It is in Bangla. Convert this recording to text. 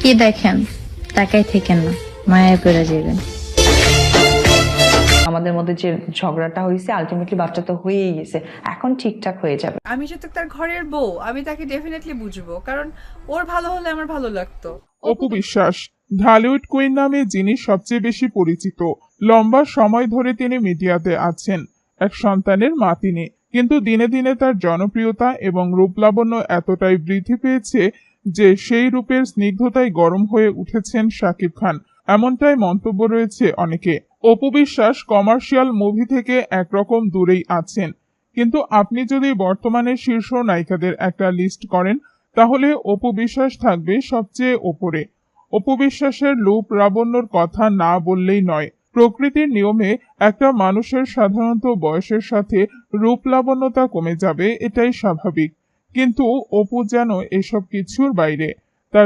কি দেখেন? তাকাই থেকেন না। মায়ায় পড়ে যাবেন। আমাদের মধ্যে যে ঝগড়াটা হয়েছে আলটিমেটলি বাচ্চা তো হয়েই গেছে। এখন ঠিকঠাক হয়ে যাবে। আমি যেহেতু তার ঘরের বউ আমি তাকে ডেফিনেটলি বুঝব। কারণ ওর ভালো হলে আমার ভালো লাগতো। অপু বিশ্বাস ঢালিউড কুইন নামে যিনি সবচেয়ে বেশি পরিচিত লম্বা সময় ধরে তিনি মিডিয়াতে আছেন। এক সন্তানের মা তিনি। কিন্তু দিনে দিনে তার জনপ্রিয়তা এবং রূপলাবণ্য এতটাই বৃদ্ধি পেয়েছে যে সেই রূপের স্নিগ্ধতায় গরম হয়ে উঠেছেন শাকিব খান। এমনটাই মন্তব্য রয়েছে অনেকে। অপু বিশ্বাস কমার্শিয়াল মুভি থেকে একরকম দূরেই আছেন। কিন্তু আপনি যদি বর্তমানে শীর্ষ নায়িকাদের একটা লিস্ট করেন, তাহলে অপু বিশ্বাস থাকবে সবচেয়ে ওপরে। অপু বিশ্বাসের লুপ লাবণ্যর কথা না বললেই নয়। প্রকৃতির নিয়মে একটা মানুষের সাধারণত বয়সের সাথে রূপ লাবণ্যতা কমে যাবে, এটাই স্বাভাবিক। কিন্তু অপু যেন এসব কিছুর বাইরে